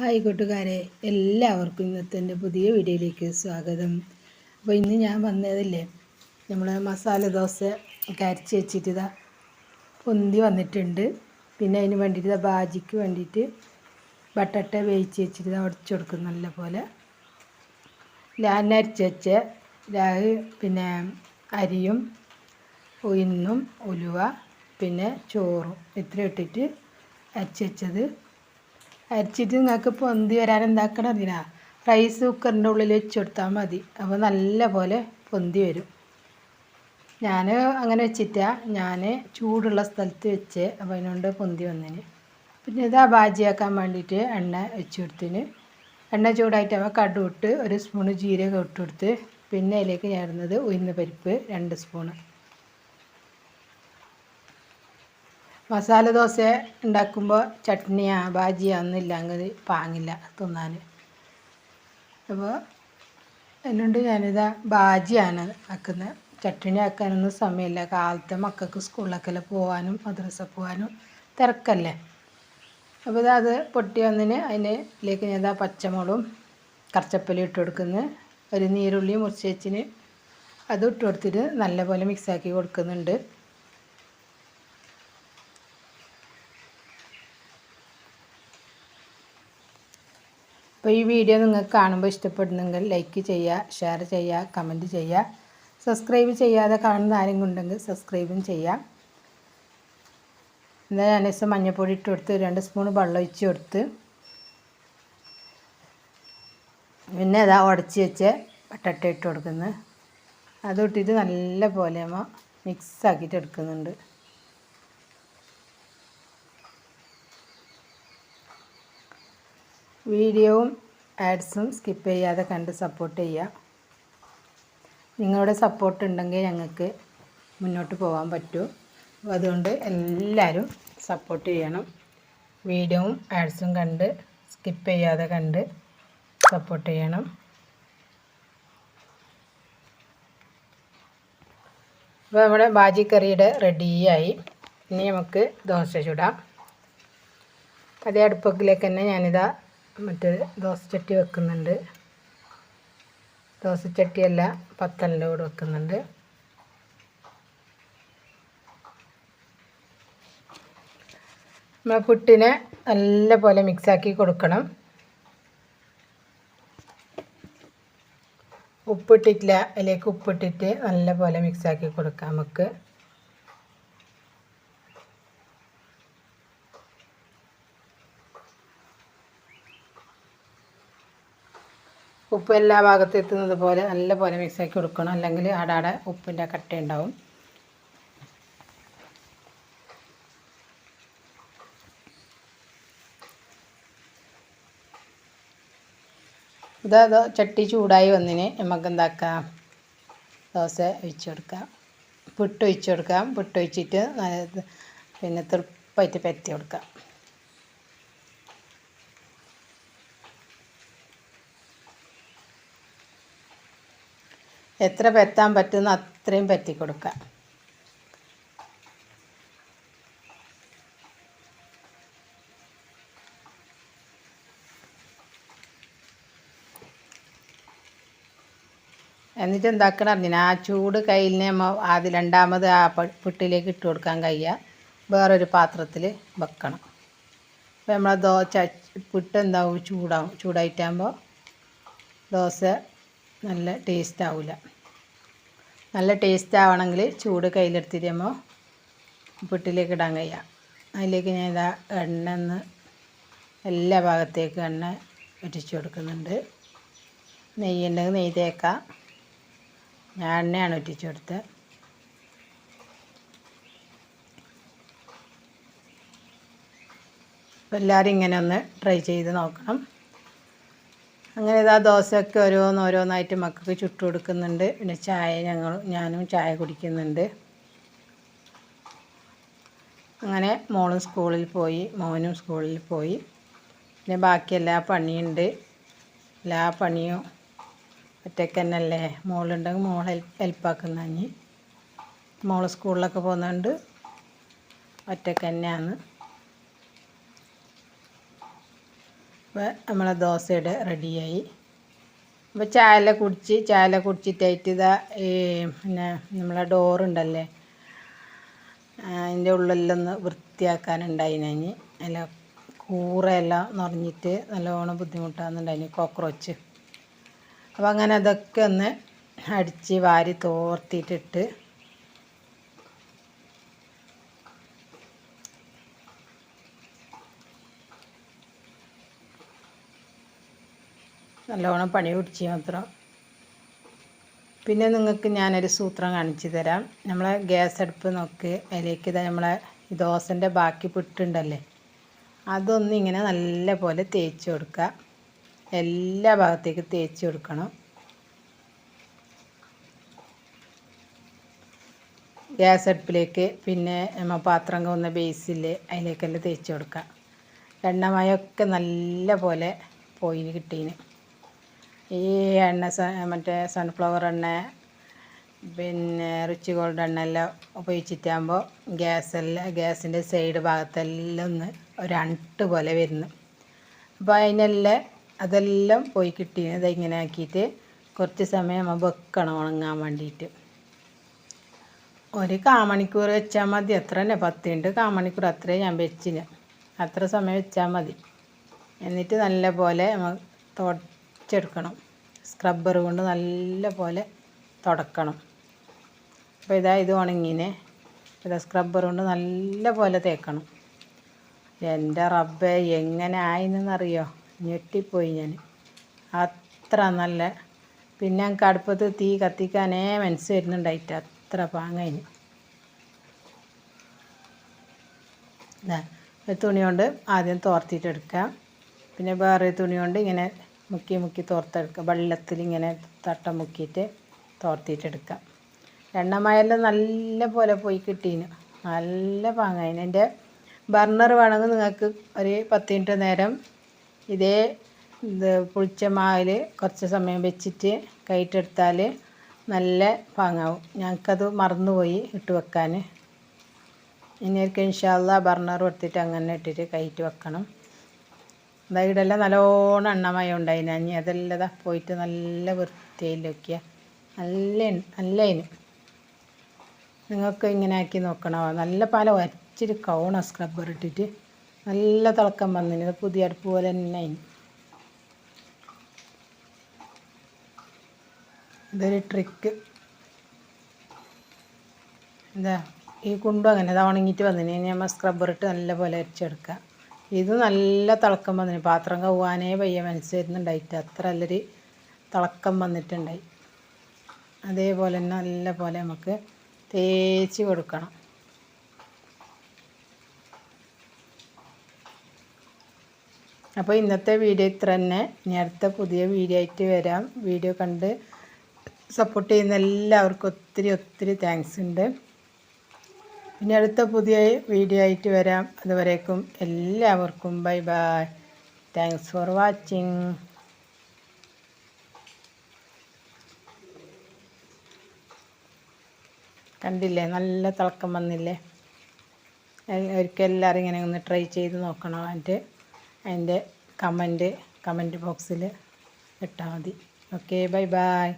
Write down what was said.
Hi കൂട്ടുകാരെ എല്ലാവർക്കും ഇന്നത്തെ എന്റെ പുതിയ വീഡിയോയിലേക്ക് സ്വാഗതം. അപ്പോൾ ഇന്ന് ഞാൻ വന്നതല്ലേ നമ്മൾ മസാല ദോശ കരച്ച് വെച്ചിട്ട് ഇതാ പൊന്തി വന്നിട്ടുണ്ട്. പിന്നെ അതിന് വേണ്ടിയിട്ട് ബാജിക്ക് വേണ്ടിയിട്ട് ബട്ടട്ട വേവിച്ച് വെച്ചിട്ട് ഉടച്ചു കൊടുക്കും നല്ല പോലെ. ലാൻ അരച്ച് വെച്ച രാഹ് പിന്നെ അരിയും ഉയന്നും ഉലുവ പിന്നെ ചോറും ഇത്ര ഇട്ടിട്ട് അരച്ച് വെച്ചത് അരച്ചിട്ട് നിങ്ങൾക്ക് പൊന്തി വരാൻ എന്താക്കണം അറിയാ റൈസ് കുക്കറിന്റെ ഉള്ളിൽ വെച്ച് കൊടുത്താൽ മതി. അപ്പോൾ നല്ല പോലെ പൊന്തി വരും. ഞാൻ അങ്ങനെ വെച്ചിട്ടാ ഞാൻ ചൂടുള്ള സ്ഥലത്ത് വെച്ച് അപ്പോൾ അതിനോണ്ട് പൊന്തി വന്നതിന് പിന്നെ ഇതാ ബാജിയാക്കാൻ വേണ്ടിയിട്ട് എണ്ണ വെച്ച് കൊടുത്തിന്. എണ്ണ ചൂടായിട്ടാകുമ്പോൾ കടു ഇട്ട് ഒരു സ്പൂണ് ജീരകം ഇട്ട് കൊടുത്ത് പിന്നെ അതിലേക്ക് ചേർന്നത് ഉയർന്ന പരിപ്പ് രണ്ട് സ്പൂണ്. മസാല ദോശ ഉണ്ടാക്കുമ്പോൾ ചട്നിയാ ബാജിയാ ഒന്നും ഇല്ലെങ്കിൽ പാങ്ങില്ല തിന്നാൻ. അപ്പോൾ അതുകൊണ്ട് ഞാനിതാ ബാജിയാണ് ആക്കുന്നത്. ചട്നി ആക്കാനൊന്നും സമയമില്ല. കാലത്തെ മക്കൾക്ക് സ്കൂളിലൊക്കെ പോകാനും മദ്രസ പോകാനും തിരക്കല്ലേ. അപ്പോൾ ഇതാ അത് പൊട്ടി വന്നിന്. അതിലേക്ക് ഞാൻ ഇതാ പച്ചമുളകും കറച്ചപ്പലും ഇട്ട് കൊടുക്കുന്നു. ഒരു നീരുള്ളി മുറിച്ച് വെച്ചിന്. അത് ഇട്ട് കൊടുത്തിട്ട് നല്ലപോലെ മിക്സാക്കി കൊടുക്കുന്നുണ്ട്. അപ്പോൾ ഈ വീഡിയോ നിങ്ങൾക്ക് കാണുമ്പോൾ ഇഷ്ടപ്പെടുന്നെങ്കിൽ ലൈക്ക് ചെയ്യുക ഷെയർ ചെയ്യുക കമന്റ് ചെയ്യുക. സബ്സ്ക്രൈബ് ചെയ്യാതെ കാണുന്ന ആരെങ്കിലും ഉണ്ടെങ്കിൽ സബ്സ്ക്രൈബും ചെയ്യാം. എന്നാൽ ഞാൻ ദിവസം മഞ്ഞൾപ്പൊടി ഇട്ട് കൊടുത്ത് രണ്ട് സ്പൂൺ വെള്ളം ഒഴിച്ച് കൊടുത്ത് പിന്നെ അതാ ഉടച്ച് വെച്ച് പട്ടട്ട ഇട്ട് കൊടുക്കുന്നത് അത് ഇട്ടിട്ട് നല്ല പോലെ മിക്സ് ആക്കിയിട്ട് എടുക്കുന്നുണ്ട്. വീഡിയോവും ആഡ്സും സ്കിപ്പ് ചെയ്യാതെ കണ്ട് സപ്പോർട്ട് ചെയ്യുക നിങ്ങളുടെ സപ്പോർട്ട് ഉണ്ടെങ്കിൽ ഞങ്ങൾക്ക് മുന്നോട്ട് പോകാൻ പറ്റൂ. അതുകൊണ്ട് എല്ലാവരും സപ്പോർട്ട് ചെയ്യണം. വീഡിയോവും ആഡ്സും കണ്ട് സ്കിപ്പ് ചെയ്യാതെ കണ്ട് സപ്പോർട്ട് ചെയ്യണം. അപ്പോൾ നമ്മുടെ ബാജിക്കറിയുടെ റെഡിയായി ഇനി നമുക്ക് ദോശ ചുടാം. അതേ അടുപ്പക്കിലേക്ക് തന്നെ ഞാനിതാ മറ്റേ ദോശച്ചട്ടി വെക്കുന്നുണ്ട്. ദോശച്ചട്ടിയല്ല പത്തലിന്റെ കൂടെ വെക്കുന്നുണ്ട്. നമ്മൾ പുട്ടിനെ നല്ല പോലെ മിക്സാക്കി കൊടുക്കണം. ഉപ്പിട്ടിട്ടില്ല അതിലേക്ക് ഉപ്പിട്ടിട്ട് നല്ല പോലെ മിക്സാക്കി കൊടുക്കാം നമുക്ക്. ഉപ്പ് എല്ലാ ഭാഗത്തും എത്തുന്നത് പോലെ നല്ല പോലെ മിക്സാക്കി കൊടുക്കണം. അല്ലെങ്കിൽ ആടാടെ ഉപ്പിന്റെ കട്ട ഉണ്ടാവും. ഇതാ ചട്ടി ചൂടായി വന്നിന്. നമുക്ക് എന്താക്കാം? ദോശ ഒഴിച്ചു കൊടുക്കാം. പുട്ട് ഒഴിച്ചു കൊടുക്കാം. പുട്ട് ഒഴിച്ചിട്ട് പിന്നെ തൃപ്പായിട്ട് പരത്തി കൊടുക്കാം. എത്ര പെത്താൻ പറ്റുന്ന അത്രയും പറ്റി കൊടുക്കുക എന്നിട്ട് എന്താക്കണം? അറിഞ്ഞില്ല ആ ചൂട് കയ്യിൽ നിന്ന് അത് രണ്ടാമത് ആ പുട്ടിലേക്ക് ഇട്ട് കൊടുക്കാൻ കഴിയുക വേറൊരു പാത്രത്തിൽ വെക്കണം. അപ്പോൾ നമ്മൾ ദോശ പുട്ട് എന്താവും? ചൂടാവും. ചൂടായിട്ടാകുമ്പോൾ ദോശ നല്ല ടേസ്റ്റ് ആവില്ല നല്ല ടേസ്റ്റ് ആവണമെങ്കിൽ ചൂട് കയ്യിലെടുത്തിരുമ്പോൾ പുട്ടിലേക്ക് ഇടാൻ കഴിയാം. അതിലേക്ക് ഞാൻ ഇതാ എണ്ണ ഒന്ന് എല്ലാ ഭാഗത്തേക്കും എണ്ണ ഒറ്റിച്ച് കൊടുക്കുന്നുണ്ട്. നെയ്യ് ഉണ്ടെങ്കിൽ നെയ്യ് തേക്കാം. ഞാൻ എണ്ണയാണ് ഒറ്റിച്ചു കൊടുത്തത് എല്ലാവരും ഇങ്ങനെ ഒന്ന് ട്രൈ ചെയ്ത് നോക്കണം. അങ്ങനെ ഇതാ ദോശയൊക്കെ ഓരോന്ന് ഓരോന്നായിട്ട് മക്കൾക്ക് ചുട്ടു കൊടുക്കുന്നുണ്ട്. പിന്നെ ചായ ഞങ്ങൾ ഞാനും ചായ കുടിക്കുന്നുണ്ട്. അങ്ങനെ മോളും സ്കൂളിൽ പോയി മോനും സ്കൂളിൽ പോയി. പിന്നെ ബാക്കി എല്ലാ പണിയുണ്ട്. എല്ലാ പണിയും ഒറ്റയ്ക്ക് തന്നെയല്ലേ മോളുണ്ടെങ്കിൽ മോൾ ഹെൽപ്പ് ഹെൽപ്പാക്കുന്ന അഞ്ഞ് മോൾ സ്കൂളിലൊക്കെ പോകുന്നുണ്ട് ഒറ്റയ്ക്ക് തന്നെയാണ് അപ്പോൾ നമ്മളെ ദോശയുടെ റെഡിയായി. അപ്പോൾ ചായല കുടിച്ച് ചായ കുടിച്ചിട്ടായിട്ട് ഇതാ ഈ പിന്നെ നമ്മളെ ഡോറുണ്ടല്ലേ അതിന്റെ ഉള്ളിലെല്ലാം ഒന്ന് വൃത്തിയാക്കാനുണ്ടായിനി അല്ല കൂറയെല്ലാം നിറഞ്ഞിട്ട് നല്ലോണം ബുദ്ധിമുട്ടാകുന്നുണ്ടായിന് കോക്രോച്ച് അപ്പോൾ അങ്ങനെ അതൊക്കെ ഒന്ന് അടിച്ച് വാരി തോർത്തിട്ടിട്ട് നല്ലോണം പണി പിടിച്ച് മാത്രം. പിന്നെ നിങ്ങൾക്ക് ഞാനൊരു സൂത്രം കാണിച്ചു തരാം. നമ്മളെ ഗ്യാസ് അടുപ്പ് നോക്ക്. അതിലേക്ക് ഇതാ നമ്മളെ ദോശന്റെ ബാക്കി പിട്ടുണ്ടല്ലേ? അതൊന്നും ഇങ്ങനെ നല്ല പോലെ തേച്ച് കൊടുക്കുക. എല്ലാ ഭാഗത്തേക്കും തേച്ച് കൊടുക്കണം. ഗ്യാസ് അടുപ്പിലേക്ക് പിന്നെ നമ്മൾ പാത്രം കൊന്ന ബേസിൽ അതിലേക്കെല്ലാം തേച്ച് കൊടുക്കുക. എണ്ണമയമൊക്കെ നല്ല പോലെ പോയിന് കിട്ടീന്. ഈ എണ്ണ മറ്റേ സൺഫ്ലവർ എണ്ണ പിന്നെ റിച്ച് ഗോൾഡ് എണ്ണ എല്ലാം ഉപയോഗിച്ചിട്ടാകുമ്പോൾ ഗ്യാസെല്ലാം ഗ്യാസിന്റെ സൈഡ് ഭാഗത്തെല്ലാം ഒന്ന് ഒരു അണ്ട് പോലെ വരുന്നു. അപ്പോൾ അതിനെല്ലാം അതെല്ലാം പോയി കിട്ടി. ഇങ്ങനെ ആക്കിയിട്ട് കുറച്ച് സമയം നമ്മൾ വെക്കണം ഉണങ്ങാൻ വേണ്ടിയിട്ട് ഒരു കാമണിക്കൂർ വെച്ചാൽ മതി. എത്ര തന്നെ? പത്തുണ്ട് കാമണിക്കൂർ. അത്രേ ഞാൻ വെച്ചിന്. അത്ര സമയം വെച്ചാൽ മതി. എന്നിട്ട് നല്ല പോലെ നമ്മൾ തുടച്ചെടുക്കണം സ്ക്രബ്ബർ കൊണ്ട് നല്ല പോലെ തുടക്കണം. അപ്പോൾ ഇതാ ഇത് ഉണങ്ങിനെ. ഇതാ സ്ക്രബ്ബർ കൊണ്ട് നല്ല പോലെ തേക്കണം. എന്റെ റബ്ബെ എങ്ങനെ ആയിന്നറിയോ ഞെട്ടിപ്പോയി ഞാൻ അത്ര നല്ല. പിന്നെ ഞങ്ങൾക്ക് അടുപ്പത്ത് തീ കത്തിക്കാനേ മനസ്സ് വരുന്നുണ്ടായിട്ട് അത്ര പാങ്ങയിന്. തുണി കൊണ്ട് ആദ്യം തോർത്തിട്ടെടുക്കാം. പിന്നെ വേറെ തുണി കൊണ്ട് ഇങ്ങനെ മുക്കി മുക്കി തോർത്തെടുക്കുക. വെള്ളത്തിൽ ഇങ്ങനെ തട്ടം മുക്കിയിട്ട് തോർത്തിട്ടെടുക്കാം എണ്ണമയെല്ലാം നല്ല പോലെ പോയി കിട്ടീന്. നല്ല പാങ്ങായിന് എന്റെ ബർണർ വേണമെങ്കിൽ നിങ്ങൾക്ക് ഒരു പത്ത് മിനിറ്റ് നേരം ഇതേ ഇത് പുളിച്ച മാവിൽ കുറച്ച് സമയം വെച്ചിട്ട് കയറ്റെടുത്താൽ നല്ല പാങ്ങാവും. ഞങ്ങൾക്കത് മറന്നുപോയി ഇട്ട് വെക്കാൻ. ഇനി ഒരിക്കൽ ഇൻഷാല്ല ബർണർ എടുത്തിട്ട് അങ്ങനെ ഇട്ടിട്ട് കയറ്റി വെക്കണം. ഇതാ ഇവിടെല്ലാം നല്ലോണം എണ്ണമയം ഉണ്ടായിന്. അഞ്ഞി അതെല്ലാം ഇതാ പോയിട്ട് നല്ല വൃത്തിയിൽ വെക്കുക നല്ല നല്ല അതിന് നിങ്ങൾക്ക് ഇങ്ങനെ ആക്കി നോക്കണോ? നല്ല പല വരച്ചിട്ട് കൗണ സ്ക്രബ്ബർ ഇട്ടിട്ട് നല്ല തിളക്കം വന്നിന്. ഇത് പുതിയ അടുപ്പ് പോലെ തന്നെ അതിന് ഇതൊരു ട്രിക്ക് എന്താ ഈ കുണ്ടും അങ്ങനെ അത് ഉണങ്ങിയിട്ട് വന്നിന്. നമ്മൾ സ്ക്രബ്ബർ ഇട്ട് നല്ല പോലെ അരച്ചെടുക്കുക ഇത് നല്ല തിളക്കം വന്നിന്. പാത്രം കവ്വാനേ വയ്യ. മനസ്സ് വരുന്നുണ്ടായിട്ട് അത്ര നല്ലൊരു തിളക്കം വന്നിട്ടുണ്ടായി. അതേപോലെ തന്നെ നല്ല പോലെ നമുക്ക് തേച്ച് കൊടുക്കണം. അപ്പോൾ ഇന്നത്തെ വീഡിയോ ഇത്ര തന്നെ. ഇനി അടുത്ത പുതിയ വീഡിയോ ആയിട്ട് വരാം. വീഡിയോ കണ്ട് സപ്പോർട്ട് ചെയ്യുന്ന എല്ലാവർക്കും ഒത്തിരി ഒത്തിരി താങ്ക്സ് ഉണ്ട്. ഇനി അടുത്ത പുതിയ വീഡിയോ ആയിട്ട് വരാം. അതുവരേക്കും എല്ലാവർക്കും bye bye thanks for watching കണ്ടില്ലേ? നല്ല വന്നില്ലേ? ഇങ്ങനെ ഒന്ന് ട്രൈ നോക്കണം. ബോക്സിൽ ബൈ ബൈ